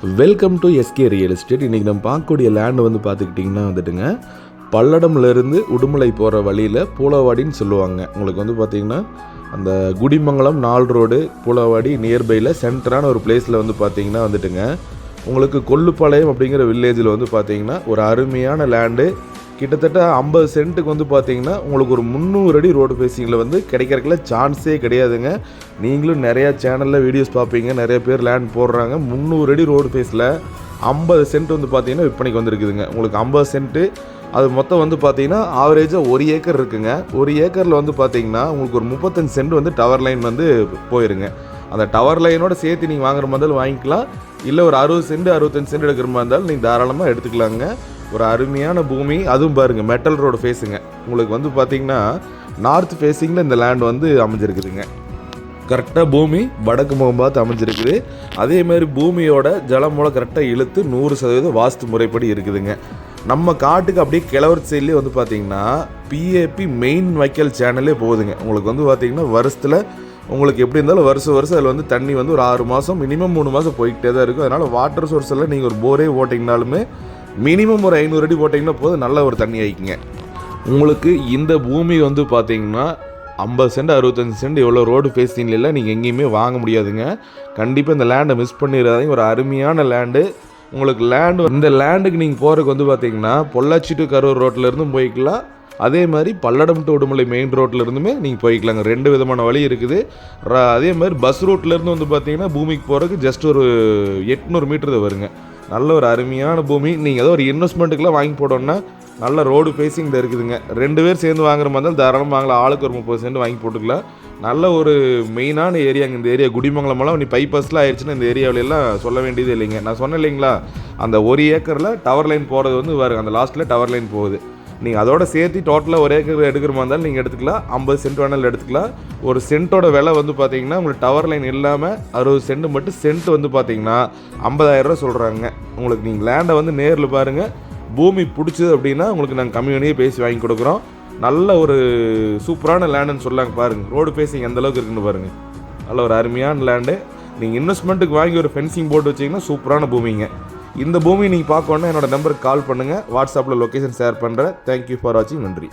Welcome to SK real estate இன்றைக்கி நம்ம பார்க்கக்கூடிய லேண்டு வந்து பார்த்துக்கிட்டிங்கன்னா வந்துட்டுங்க பல்லடம்லேருந்து உடுமலை போகிற வழியில் பூலவாடின்னு சொல்லுவாங்க. உங்களுக்கு வந்து பார்த்திங்கன்னா அந்த குடிமங்கலம் நால் ரோடு பூலவாடி நியர்பையில் சென்டரான ஒரு பிளேஸில் வந்து பார்த்திங்கன்னா வந்துட்டுங்க உங்களுக்கு கொல்லுப்பாளையம் அப்படிங்கிற வில்லேஜில் வந்து பார்த்திங்கன்னா ஒரு அருமையான லேண்டு கிட்டத்தட்ட ஐம்பது சென்ட்டுக்கு வந்து பார்த்தீங்கன்னா உங்களுக்கு ஒரு முந்நூறு அடி ரோடு ஃபேஸிங்கில் வந்து கிடைக்கிறதுக்குல சான்ஸே கிடையாதுங்க. நீங்களும் நிறையா சேனலில் வீடியோஸ் பார்ப்பீங்க நிறைய பேர் லேண்ட் போடுறாங்க. முந்நூறு அடி ரோடு ஃபேஸில் ஐம்பது சென்ட் வந்து பார்த்தீங்கன்னா விற்பனைக்கு வந்துருக்குதுங்க. உங்களுக்கு ஐம்பது சென்ட்டு அது மொத்தம் வந்து பார்த்தீங்கன்னா ஆவரேஜாக ஒரு ஏக்கர் இருக்குங்க. ஒரு ஏக்கரில் வந்து பார்த்தீங்கன்னா உங்களுக்கு ஒரு முப்பத்தஞ்சு சென்ட் வந்து டவர் லைன் வந்து போயிருங்க. அந்த டவர் லைனோட சேர்த்து நீங்கள் வாங்குற மாதிரி வாங்கிக்கலாம். இல்லை ஒரு அறுபது சென்ட் அறுபத்தஞ்சு சென்ட் எடுக்கிற மாதிரி இருந்தாலும் நீங்கள் தாராளமாக எடுத்துக்கலாங்க. ஒரு அருமையான பூமி. அதுவும் பாருங்கள் மெட்டல் ரோடு ஃபேஸுங்க உங்களுக்கு வந்து பார்த்தீங்கன்னா நார்த் ஃபேஸிங்கில் இந்த லேண்ட் வந்து அமைஞ்சிருக்குதுங்க. கரெக்டாக பூமி வடக்கு முகம் பார்த்து அமைஞ்சிருக்குது. அதேமாரி பூமியோட பூமியோட ஜலமூலம் கரெக்டாக இழுத்து நூறு சதவீதம் வாஸ்து முறைப்படி இருக்குதுங்க. நம்ம காட்டுக்கு அப்படியே கிழவர் சைட்லேயே வந்து பார்த்தீங்கன்னா பிஏபி மெயின் வைக்கல் சேனலே போகுதுங்க. உங்களுக்கு வந்து பார்த்தீங்கன்னா வருஷத்தில் உங்களுக்கு எப்படி இருந்தாலும் வருஷம் வருஷம் அதில் வந்து தண்ணி வந்து ஒரு ஆறு மாதம் மினிமம் மூணு மாதம் போய்கிட்டே தான் இருக்கும். அதனால் வாட்டர் சோர்ஸ் எல்லாம் நீங்கள் ஒரு போரே ஓட்டிங்கனாலுமே மினிமம் ஒரு ஐநூறு அடி போட்டிங்கன்னா போதும் நல்ல ஒரு தண்ணி ஆயிக்குங்க. உங்களுக்கு இந்த பூமி வந்து பார்த்தீங்கன்னா ஐம்பது சென்ட் அறுபத்தஞ்சு சென்ட் எவ்வளோ ரோடு ஃபேஸிங்ல நீங்கள் எங்கேயுமே வாங்க முடியாதுங்க. கண்டிப்பாக இந்த லேண்டை மிஸ் பண்ணிடாதீங்க. ஒரு அருமையான லேண்டு உங்களுக்கு லேண்டு இந்த லேண்டுக்கு நீங்கள் போகிறதுக்கு வந்து பார்த்தீங்கன்னா பொள்ளாச்சி டு கரூர் ரோட்டில் இருந்தும் போய்க்கலாம். அதே மாதிரி பல்லடம் டு உடுமலை மெயின் ரோட்டில் இருந்துமே நீங்கள் போய்க்கலாங்க. ரெண்டு விதமான வழி இருக்குது. அதே மாதிரி பஸ் ரூட்லேருந்து வந்து பார்த்தீங்கன்னா பூமிக்கு போகிறதுக்கு ஜஸ்ட் ஒரு எட்நூறு மீட்டர் வருங்க. நல்ல ஒரு அருமையான பூமி. நீங்கள் ஏதோ ஒரு இன்வெஸ்ட்மெண்ட்டுக்குலாம் வாங்கி போட்டோன்னா நல்ல ரோடு ஃபேஸிங்கில் இருக்குதுங்க. ரெண்டு பேர் சேர்ந்து வாங்குற மாதிரி இருந்தாலும் தாராளமாக வாங்கலாம். ஆளுக்கு ஒரு முப்பது சென்ட் வாங்கி போட்டுக்கலாம். நல்ல ஒரு மெயினான ஏரியாங்க இந்த ஏரியா குடிமங்கலமெல்லாம் நீ பைப்பஸ்லாம் ஆயிடுச்சுன்னா இந்த ஏரியாவில எல்லாம் சொல்ல வேண்டியது இல்லைங்க. நான் சொன்னேன் இல்லைங்களா? அந்த ஒரு ஏக்கரில் டவர் லைன் போகிறது வந்து பாருங்க அந்த லாஸ்ட்டில் டவர் லைன் போகுது. நீங்கள் அதோட சேர்த்து டோட்டலாக ஒரு ஏக்கர் எடுக்கிற மாதிரி இருந்தாலும் நீங்கள் எடுத்துக்கலாம். ஐம்பது சென்ட் வேணாலும் எடுத்துக்கலாம். ஒரு சென்ட்டோட விலை வந்து பார்த்தீங்கன்னா உங்களுக்கு டவர் லைன் இல்லாமல் அறுபது சென்ட் மட்டும் சென்ட் வந்து பார்த்தீங்கன்னா ஐம்பதாயிரரூவா சொல்கிறாங்க உங்களுக்கு நீங்கள் லேண்டை வந்து நேரில் பாருங்கள் பூமி பிடிச்சது அப்படின்னா உங்களுக்கு நாங்கள் கம்மியானியே பேசி வாங்கி கொடுக்குறோம். நல்ல ஒரு சூப்பரான லேண்டுன்னு சொல்லாங்க பாருங்கள் ரோடு பேசிங்க எந்த அளவுக்கு இருக்குன்னு பாருங்கள் நல்ல ஒரு அருமையான லேண்டு நீங்கள் இன்வெஸ்ட்மெண்ட்டுக்கு வாங்கி ஒரு ஃபென்சிங் போட்டு வச்சிங்கன்னா சூப்பரான பூமிங்க. இந்த பூமி நீங்கள் பார்க்கணுன்னா என்னோடய நம்பருக்கு கால் பண்ணுங்கள் வாட்ஸ்அப்பில் லொக்கேஷன் ஷேர் பண்ணுறேன் தேங்க்யூ ஃபார் வாட்சிங் நன்றி.